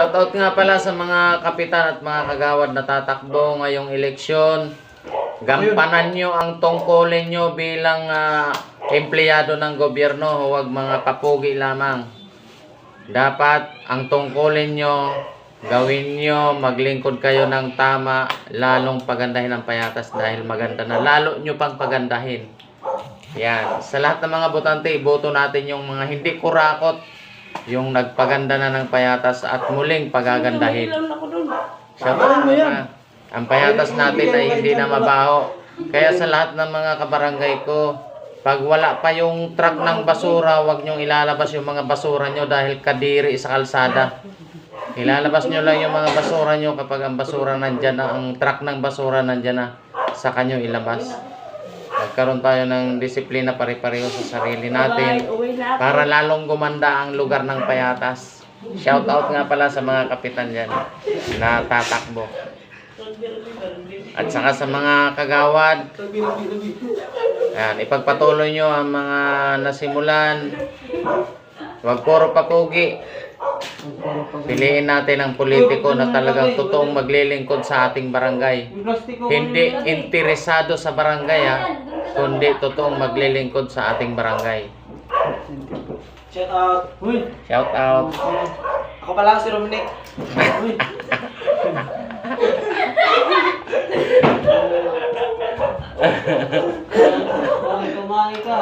Shoutout nga pala sa mga kapitan at mga kagawad na tatakbo ngayong eleksyon. Gampanan nyo ang tungkulin nyo bilang ah, empleyado ng gobyerno, huwag mga kapugi lamang. Dapat ang tungkulin nyo, gawin nyo, maglingkod kayo ng tama, lalong pagandahin ang payatas dahil maganda na. Lalo nyo pang pagandahin. Yan. Sa lahat ng mga botante, iboto natin yung mga hindi kurakot, yung nagpaganda na ng payatas at muling pagagandahin. Siya ba? Ang payatas natin ay hindi na mabaho. Kaya sa lahat ng mga kabarangay ko, pag wala pa yung truck ng basura, wag nyong ilalabas yung mga basura nyo dahil kadiri sa kalsada. Ilalabas nyo lang yung mga basura nyo kapag ang basura nandyan na, ang truck ng basura nandyan na, sa kanyo ilabas. Magkaroon tayo ng disiplina pare-pareho sa sarili natin para lalong gumanda ang lugar ng payatas. Shout out nga pala sa mga kapitan dyan na tatakbo. At saka sa mga kagawad, yan, ipagpatuloy nyo ang mga nasimulan. Huwag puro papugi. Piliin natin ang politiko na talagang totoong maglilingkod sa ating barangay. Hindi interesado sa barangay ha, kundi totoong maglilingkod sa ating barangay. Shout out. Uy, Shout out. ako pala si Romnick. Uy. Kumain ka.